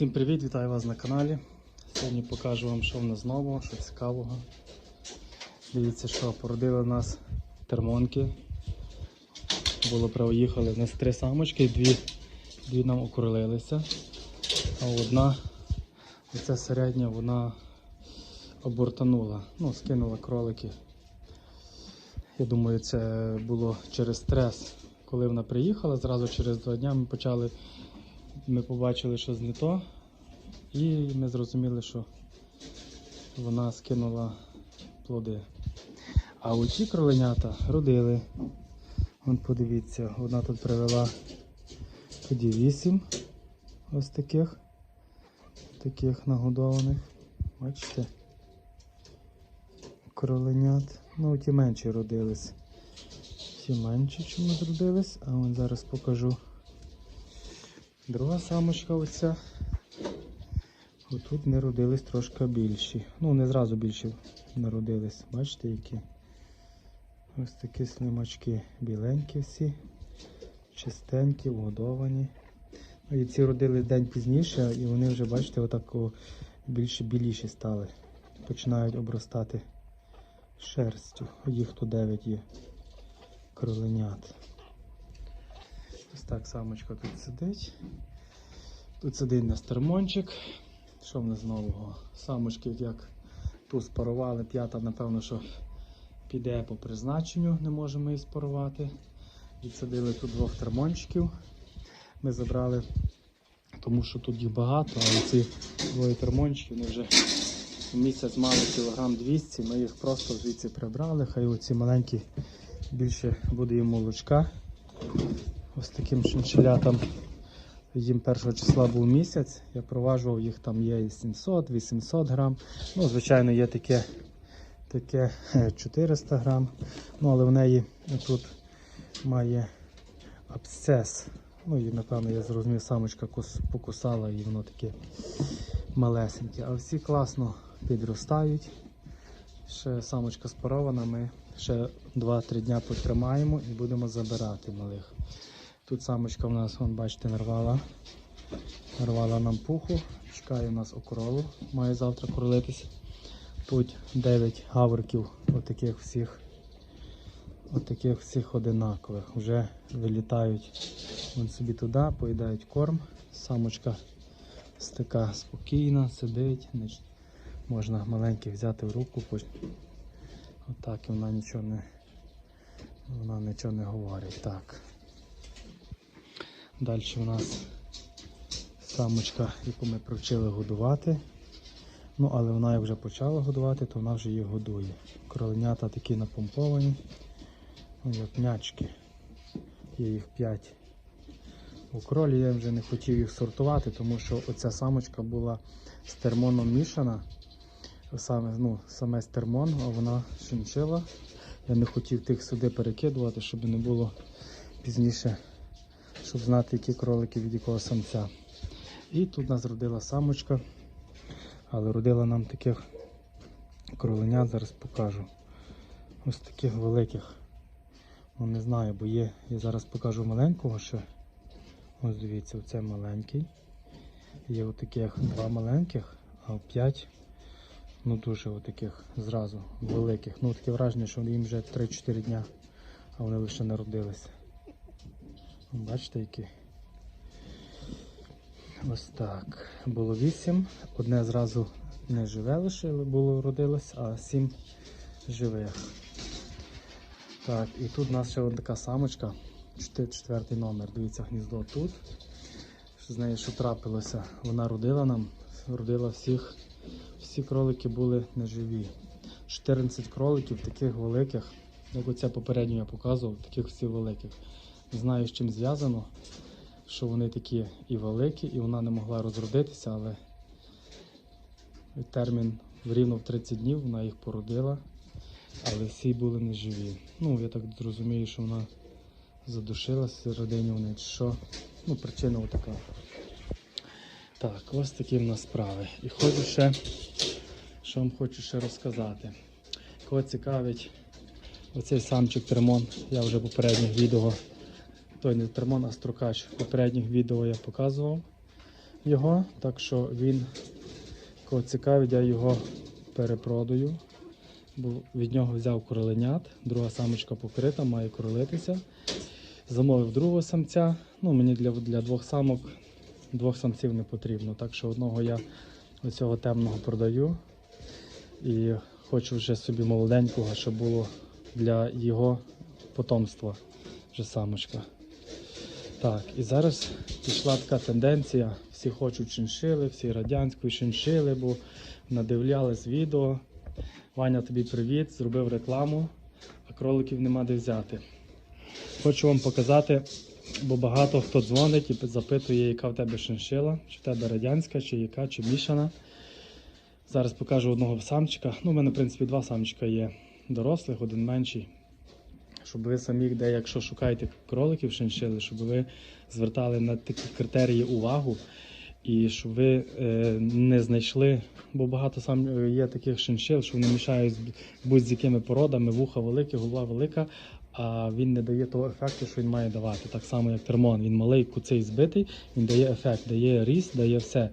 Всім привіт, вітаю вас на каналі. Сьогодні покажу вам, що в нас нового, що цікавого. Дивіться, що породили у нас термонки. Було проїхали у нас три самочки, дві, дві нам окролилися. А одна, оця середня, вона обортанула, ну, скинула кролики. Я думаю, це було через стрес. Коли вона приїхала, зразу через два дні ми почали ми побачили, що не то, і ми зрозуміли, що вона скинула плоди. А оці кроленята родили. Вон подивіться, одна тут привела тоді вісім ось таких, таких нагодованих. Бачите? Кроленят. Ну, ті менші родились. Ті менші чомусь родились, а вон зараз покажу. Друга самочка оця. Отут народились трошки більші. Ну, не зразу більші народились. Бачите, які? Ось такі слимачки біленькі всі, чистенькі, вгодовані. Ну, і ці родились день пізніше, і вони вже, бачите, отак більше біліші стали. Починають обростати шерстю. Їх тут 9 є кроленят. Ось так самочка тут сидить. Тут сидить на стермончик. Що в нас нового? Самочки, як ту спарували, п'ята, напевно, що піде по призначенню, не можемо її спарувати. Відсадили тут двох термончиків. Ми забрали, тому що тут їх багато, але ці двоє термончиків вони вже місяць мали кілограм 200, ми їх просто звідси прибрали, хай оці маленькі більше буде їм молочка. Ось таким шиншилятам їм першого числа був місяць. Я проважував їх, там є і 700-800 грам. Ну, звичайно, є таке, таке е, 400 грам. Ну, але в неї тут має абсцес. Ну і напевно я зрозумів, самочка покусала і воно таке малесеньке. А всі класно підростають. Ще самочка спарована, ми ще 2-3 дня потримаємо і будемо забирати малих. Тут самочка в нас, вон, бачите, нарвала. Нарвала нам пуху, чекає у нас окролу, має завтра кролитися. Тут 9 гавриків, отаких всіх, отаких всіх одинакових. Вже вилітають вон собі туди, поїдають корм. Самочка така спокійна, сидить. Можна маленьких взяти в руку. Отак і вона нічого не, вона нічого не говорить. Так. Далі у нас самочка, яку ми привчили годувати. Ну, але вона як вже почала годувати, то вона вже її годує. Кроленята такі напомповані, ну, як м'ячки. Є їх 5. У кролі я вже не хотів їх сортувати, тому що оця самочка була з термоном мішана. Саме, ну, саме з термон, а вона шинчила. Я не хотів тих сюди перекидувати, щоб не було пізніше щоб знати, які кролики від якого самця. І тут нас родила самочка, але родила нам таких кроленят, зараз покажу. Ось таких великих. Ну не знаю, бо є. Я зараз покажу маленького ще. Ось дивіться, оце маленький. Є отаких два маленьких, а п'ять, ну дуже отаких зразу великих. Ну таке враження, що їм вже 3-4 дня, а вони лише народилися. Бачите, які. Ось так. Було вісім. Одне зразу не живе лишили, було родилось, а сім живих. Так, і тут у нас ще така самочка. Четвертий номер. Дивіться, гніздо тут. З нею що трапилося? Вона родила нам, родила всіх. Всі кролики були неживі. 14 кроликів, таких великих, як оця попередньо я показував, таких всіх великих. Знаю, з чим зв'язано, що вони такі і великі, і вона не могла розродитися, але термін рівно в 30 днів вона їх породила, але всі були неживі. Ну, я так зрозумію, що вона задушилася всередині вони чи що. Ну, причина така. Так, ось такі в нас справи. І хочу ще, що вам хочу ще розказати. Кого цікавить оцей самчик термон, я вже в попередніх відео той не термон, а строкач. В попередніх відео я показував. його, так що він, кого цікавить, я його перепродаю. Бо від нього взяв короленят, друга самочка покрита, має королитися. Замовив другого самця. Ну, мені для, для двох самок двох самців не потрібно. Так що одного я оцього темного продаю. І хочу вже собі молоденького, щоб було для його потомства вже самочка. Так, і зараз пішла така тенденція. Всі хочуть шиншили, всі радянської шиншили, бо надивлялись відео. Ваня, тобі привіт, зробив рекламу, а кроликів нема де взяти. Хочу вам показати, бо багато хто дзвонить і запитує, яка в тебе шиншила, чи в тебе радянська, чи яка, чи мішана. Зараз покажу одного самчика. Ну, у мене, в принципі, два самчика є дорослих, один менший. Щоб ви самі, де, якщо шукаєте кроликів шиншили, щоб ви звертали на такі критерії увагу. І щоб ви е, не знайшли, бо багато сам е, є таких шиншил, що вони мішають будь-з якими породами, вуха велике, голова велика, а він не дає того ефекту, що він має давати. Так само, як термон. Він малий, куций збитий, він дає ефект, дає ріст, дає все.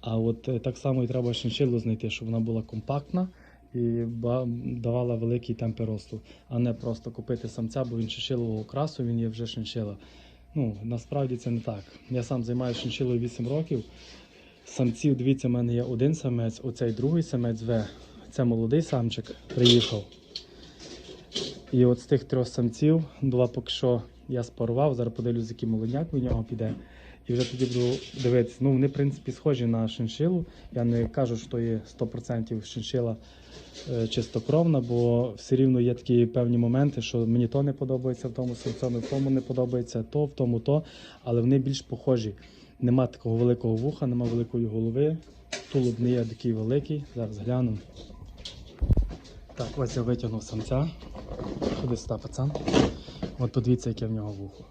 А от е, так само і треба шиншилу знайти, щоб вона була компактна і давала великий темпи росту, а не просто купити самця, бо він шиншилового красу, він є вже шиншила. Ну, насправді це не так. Я сам займаюся шиншилою 8 років. Самців, дивіться, в мене є один самець, оцей другий самець В. Це молодий самчик приїхав. І от з тих трьох самців, два поки що я спарував, зараз подивлюсь, який молодняк від нього піде. І вже тоді буду дивитися. Ну, вони, в принципі, схожі на шиншилу. Я не кажу, що є 100% шиншила чистокровна, бо все рівно є такі певні моменти, що мені то не подобається в тому самцьому, в тому не подобається, то, в тому, то. Але вони більш похожі. Нема такого великого вуха, нема великої голови. Тулуб не є такий великий. Зараз гляну. Так, ось я витягнув самця. Ходи сюди, пацан. От подивіться, яке в нього вухо.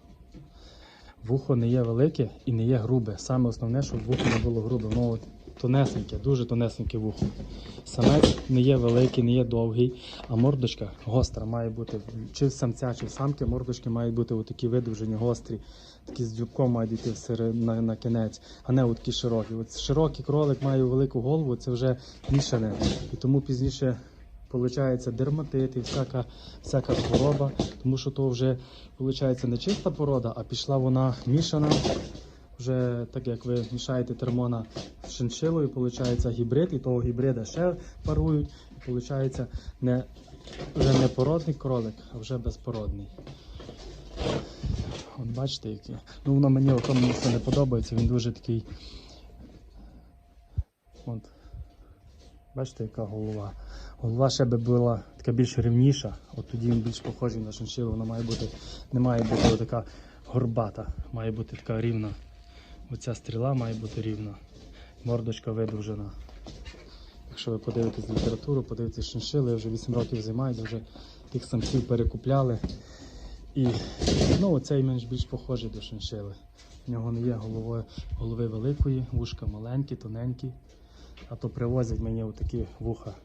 Вухо не є велике і не є грубе. Саме основне, щоб вухо не було грубе. От тонесеньке, дуже тонесеньке вухо. Самець не є великий, не є довгий, а мордочка гостра має бути. Чи самця, чи в самки мордочки мають бути отакі видовжені, гострі, такі з дзюбком мають йти на, на кінець, а не такі широкі. От широкий кролик має велику голову, це вже мішане. І тому пізніше Получається дерматит і всяка, всяка хвороба, тому що то вже виходить не чиста порода, а пішла вона мішана. Вже так як ви мішаєте термона з шиншилою, виходить гібрид, і того гібрида ще парують. І виходить не, вже не породний кролик, а вже безпородний. От бачите, який. Ну воно мені в тому місці не подобається, він дуже такий. От. Бачите, яка голова. Голова ще би була така більш рівніша, от тоді він більш похожий на шиншилу. Вона має бути, не має бути така горбата, має бути така рівна. Оця стріла має бути рівна. Мордочка видовжена. Якщо ви подивитесь літературу, подивитесь шиншили, я вже 8 років займаюся, вже тих самців перекупляли. І ну, оцей менш більш похожий до шиншили. В нього не є голови, голови великої, вушка маленькі, тоненькі. А то привозять мені отакі вуха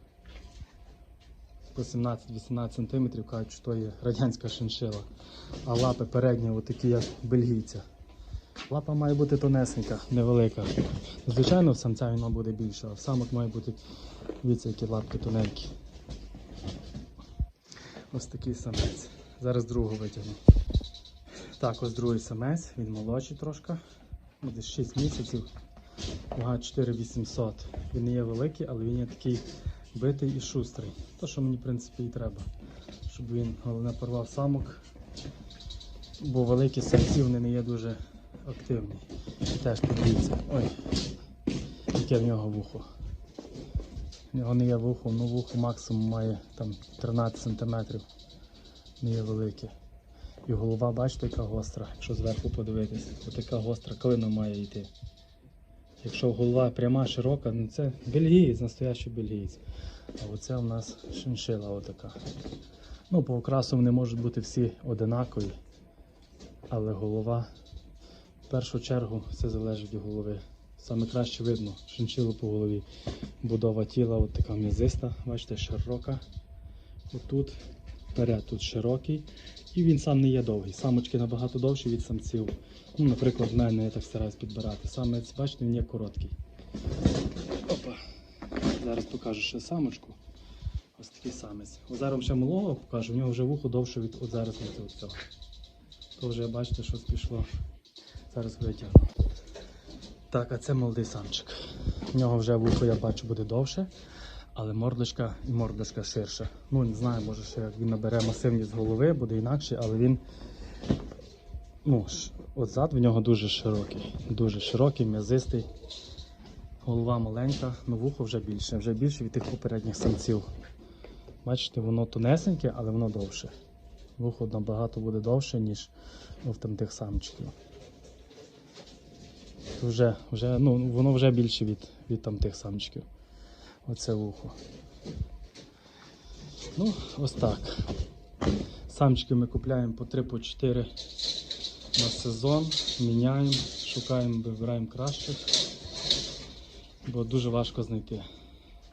по 17-18 см, кажуть, що то є радянська шиншила. А лапи передні отакі, як бельгійця. Лапа має бути тонесенька, невелика. Звичайно, в самця вона буде більша, а в самок має бути, дивіться, які лапки тоненькі. Ось такий самець. Зараз другого витягну. Так, ось другий самець, він молодший трошки. Ну, Десь 6 місяців. Вага 4800. Він не є великий, але він є такий битий і шустрий. То, що мені, в принципі, і треба. Щоб він головне порвав самок. Бо великі самці вони не є дуже активні. І теж подивіться. Ой, яке в нього вухо. В нього не є вухо, ну вухо максимум має там 13 см. Не є велике. І голова, бачите, яка гостра, якщо зверху подивитись. Отака гостра клина має йти. Якщо голова пряма, широка, ну це бельгієць, настоящий бельгієць. А оце у нас шиншила отака. Ну, по окрасу вони можуть бути всі одинакові, але голова, першу чергу, все залежить від голови. Саме краще видно шиншилу по голові. Будова тіла от така м'язиста, бачите, широка. Отут, вперед тут широкий І він сам не є довгий. Самочки набагато довші від самців. Ну, наприклад, в мене я так стараюсь підбирати. Самець, бачите, він є короткий. Опа. Зараз покажу ще самочку. Ось такий самець. Ось зараз ще малого покажу, у нього вже вухо довше від от зараз від цього. То вже бачите, щось пішло. Зараз витягну. Так, а це молодий самчик. У нього вже вухо, я бачу, буде довше, але мордочка і мордочка ширша. Ну, не знаю, може ще як він набере масивність голови, буде інакше, але він. Ну, от в нього дуже широкий. Дуже широкий, м'язистий. Голова маленька, але вухо вже більше, вже більше від тих попередніх самців. Бачите, воно тонесеньке, але воно довше. Вухо набагато буде довше, ніж ну, в там тих самчиків. Вже, вже, ну, воно вже більше від, від там тих самчиків. Оце вухо. Ну, ось так. Самчики ми купляємо по 3 по 4 на сезон, міняємо, шукаємо, вибираємо кращих, бо дуже важко знайти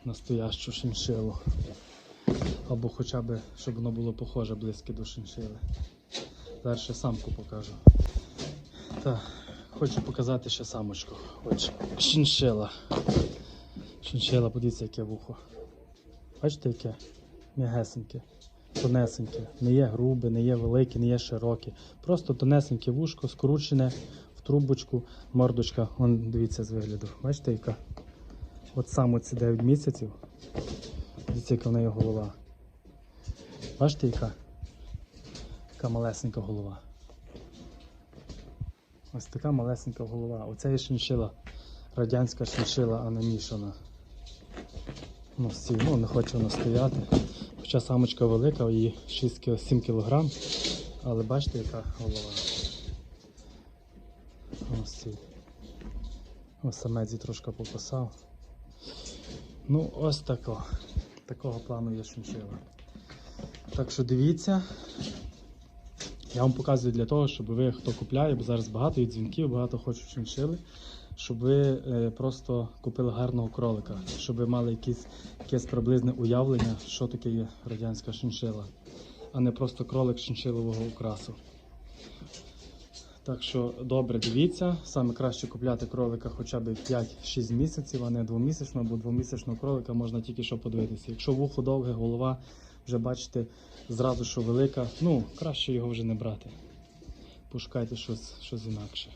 настоящу шиншилу. Або хоча б, щоб воно було похоже близьке до шиншили. Ще самку покажу. Так, хочу показати ще самочку. Ось шиншила. Шиншила, подивіться, яке вухо. Бачите, яке? М'ягесеньке, тонесеньке. Не є грубе, не є велике, не є широке. Просто тонесеньке вушко, скручене в трубочку, мордочка. Вон дивіться з вигляду. Бачите, яка? От саме ці 9 місяців. Дивіться, яка в неї голова. Бачите, яка? Яка малесенька голова. Ось така малесенька голова. Оце є шиншила. Радянська шиншила, а не мішана. Ну, ну, не хоче вона стояти. Хоча самочка велика, її 6 кі- 7 кг. Але бачите, яка голова. Ось ці. Ось самець трошки покосав. Ну, ось тако. Такого плану є шиншила. Так що дивіться. Я вам показую для того, щоб ви, хто купляє, бо зараз багато є дзвінків, багато хочуть шиншили, щоб ви е, просто купили гарного кролика, щоб ви мали якісь, якесь приблизне уявлення, що таке є радянська шиншила, а не просто кролик шиншилового окрасу. Так що добре дивіться, саме краще купляти кролика хоча б 5-6 місяців, а не двомісячного, бо двомісячного кролика можна тільки що подивитися. Якщо вухо довге, голова вже бачите зразу, що велика, ну краще його вже не брати. Пошукайте щось, щось інакше.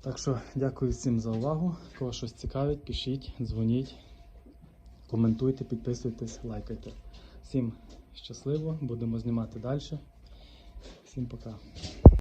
Так що дякую всім за увагу. Кого щось цікавить, пишіть, дзвоніть, коментуйте, підписуйтесь, лайкайте. Всім щасливо, будемо знімати далі. Всім пока.